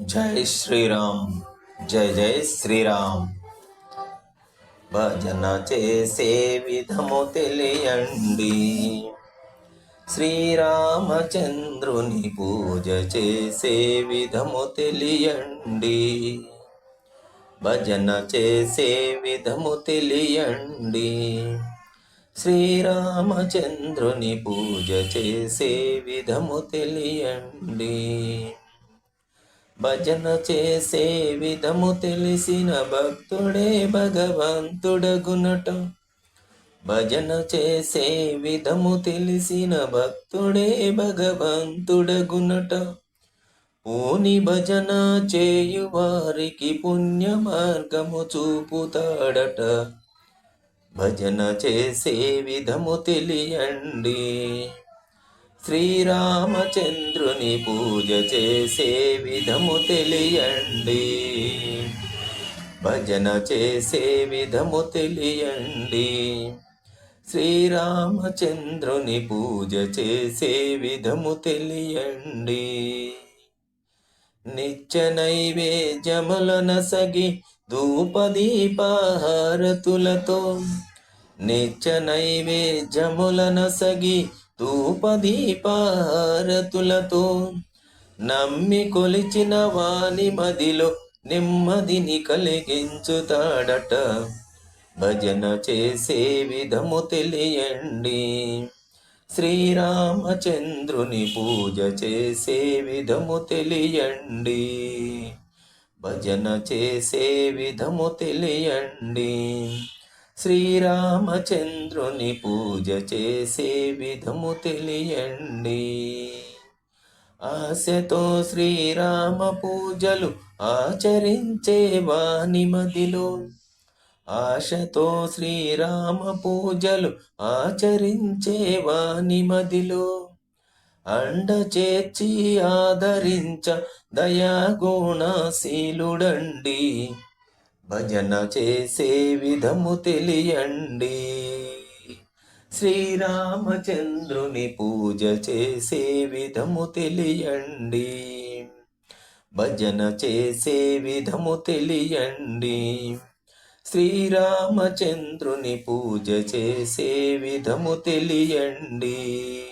జై శ్రీరామ్ జై జై శ్రీరామ్. భజన చేసే విధము తెలియండి. శ్రీరామచంద్రుని పూజ చేసే విధము తెలియండి. భజన చేసే విధము తెలియండి. శ్రీరామచంద్రుని పూజ చేసే విధము తెలియండి. భజన చేసే విధము తెలిసిన భక్తుడే భగవంతుడగునట. భజన చేసే విధము తెలిసిన భక్తుడే భగవంతుడగునట. పూని భజన చేయు వారికి పుణ్య మార్గము చూపుతాడట. భజన చేసే విధము తెలియండి. శ్రీరామచంద్రుని పూజ చేసే విధము తెలియండి. భజన చేసే విధము తెలియండి. శ్రీరామచంద్రుని పూజ చేసే విధము తెలియండి. నిత్య నైవేద్యములన నసగి ధూపదీపహారతులతో నిత్య నైవేద్యములన నసగి ధూపదీపారతులతో నమ్మి కొలిచిన వాని మదిలో నెమ్మదిని కలిగించుతాడట. భజన చేసే విధము తెలియండి. శ్రీరామచంద్రుని పూజ చేసే విధము తెలియండి. భజన చేసే విధము తెలియండి. శ్రీరామచంద్రుని పూజ చేసే విధము తెలియండి. ఆశతో శ్రీరామ పూజలు ఆచరించే వాని మదిలో. ఆశతో శ్రీరామ పూజలు ఆచరించే వాణి మదిలో. అండ చేర్చి ఆదరించ దయాగుణశీలుడండి భజన చేసే విధము తెలియండి. శ్రీరామచంద్రుని పూజ చేసే విధము తెలియండి. భజన చేసే విధము తెలియండి. శ్రీరామచంద్రుని పూజ చేసే విధము తెలియండి.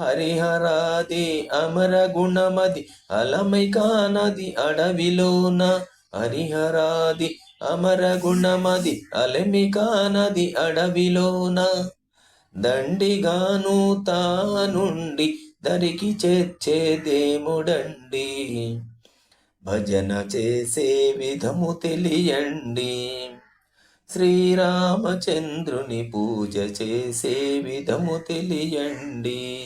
హరిహరాది అమర గుణమది అలమై కానది అడవిలోన హరిహరాది అమర గుణమది అలమి అడవిలోన దండిగాను తానుండి దరికి చేర్చే దేముడండి భజన చేసే విధము తెలియండి. శ్రీరామచంద్రుని పూజ చేసే విధము తెలియండి.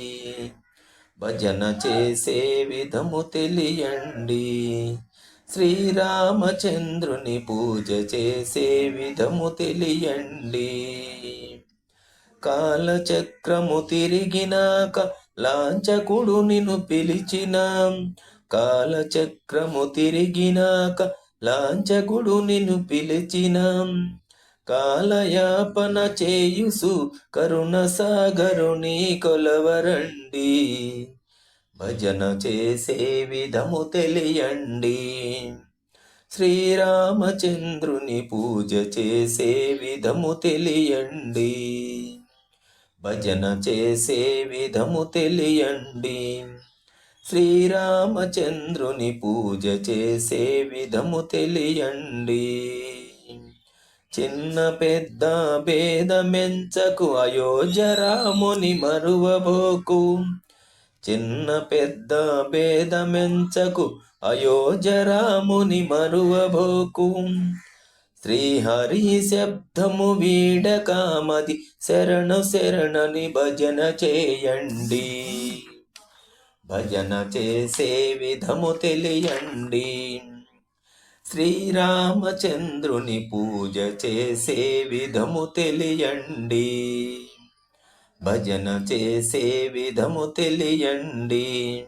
భజన చేసే విధము తెలియండి. శ్రీరామచంద్రుని పూజ చేసే విధము తెలియండి. కాలచక్రము తిరిగినాక లాంచకుడు నిన్ను పిలిచిన. కాలచక్రము తిరిగినాక లాంచకుడు నిన్ను పిలిచిన. కాలయాపన చేయుసు కరుణ సాగరుని కొలవరండి. భజన చేసే విధము తెలియండి. శ్రీరామచంద్రుని పూజ చేసే విధము తెలియండి. భజన చేసే విధము తెలియండి. శ్రీరామచంద్రుని పూజ చేసే విధము తెలియండి. చిన్న పెద్ద భేదమెంచకు అయోజరాముని మరువబోకు. చిన్న పెద్ద భేదమెంచకు అయోజరాముని రాముని మరువబోకు. శ్రీహరి శబ్దము వీడకామది శరణు శరణని భజన చేయండి. భజన చేసే విధము తెలియండి. శ్రీరామచంద్రుని పూజ చేసే విధము తెలియండి. భజన చేసే విధము తెలియండి.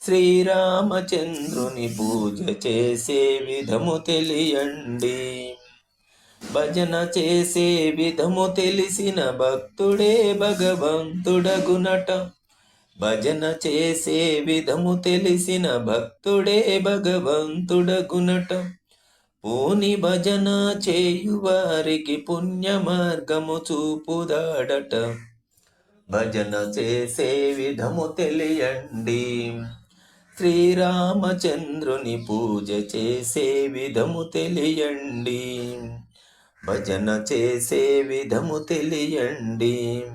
శ్రీరామచంద్రుని పూజ చేసే విధము తెలియండి. భజన చేసే విధము తెలిసిన భక్తుడే భగవంతుడగునట భజన చేసే విధము తెలిసిన భక్తుడే భగవంతుడగునట పూని భజన చేయువారికి పుణ్య మార్గము చూపుదాడట. భజన చేసే విధము తెలియండి. శ్రీరామచంద్రుని పూజ చేసే విధము తెలియండి. భజన చేసే విధము తెలియండి.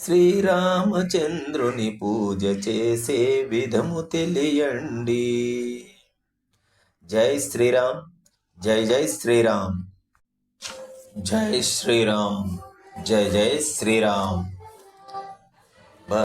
శ్రీరామచంద్రుని పూజ చేసే విధము తెలియండి. జై శ్రీరామ్ జై జై శ్రీరామ్. జై శ్రీరామ్ జై జై శ్రీరామ్.